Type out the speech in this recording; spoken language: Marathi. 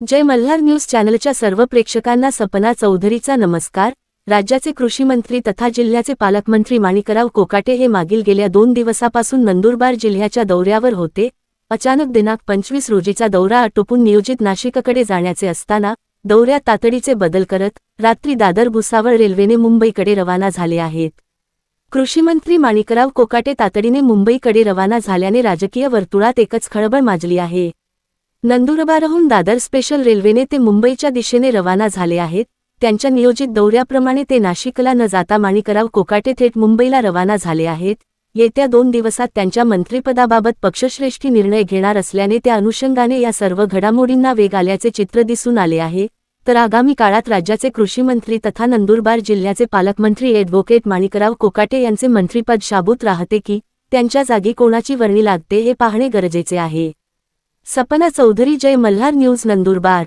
जय मल्हार न्यूज चॅनलच्या सर्व प्रेक्षकांना सपना चौधरीचा नमस्कार. राज्याचे कृषीमंत्री तथा जिल्ह्याचे पालकमंत्री माणिकराव कोकाटे हे मागील गेल्या दोन दिवसापासून नंदुरबार जिल्ह्याच्या दौऱ्यावर होते. अचानक दिनांक पंचवीस रोजीचा दौरा आटोपून नियोजित नाशिककडे जाण्याचे असताना दौऱ्यात तातडीचे बदल करत रात्री दादर भुसावळ रेल्वेने मुंबईकडे रवाना झाले आहेत. कृषीमंत्री माणिकराव कोकाटे तातडीने मुंबईकडे रवाना झाल्याने राजकीय वर्तुळात एकच खळबळ माजली आहे. नंदुरबारहून दादर स्पेशल रेल्वेने ते मुंबईच्या दिशेने रवाना झाले आहेत. त्यांच्या नियोजित दौऱ्याप्रमाणे ते नाशिकला न जाता माणिकराव कोकाटे थेट मुंबईला रवाना झाले आहेत. येत्या दोन दिवसात त्यांच्या मंत्रिपदाबाबत पक्षश्रेष्ठी निर्णय घेणार असल्याने त्या अनुषंगाने या सर्व घडामोडींना वेग आल्याचे चित्र दिसून आले आहे. तर आगामी काळात राज्याचे कृषी मंत्री तथा नंदुरबार जिल्ह्याचे पालकमंत्री ॲडव्होकेट माणिकराव कोकाटे यांचे मंत्रीपद शाबूत राहते की त्यांच्या जागी कोणाची वर्णी लागते हे पाहणे गरजेचे आहे. सपना चौधरी जय मल्हार न्यूज नंदुरबार.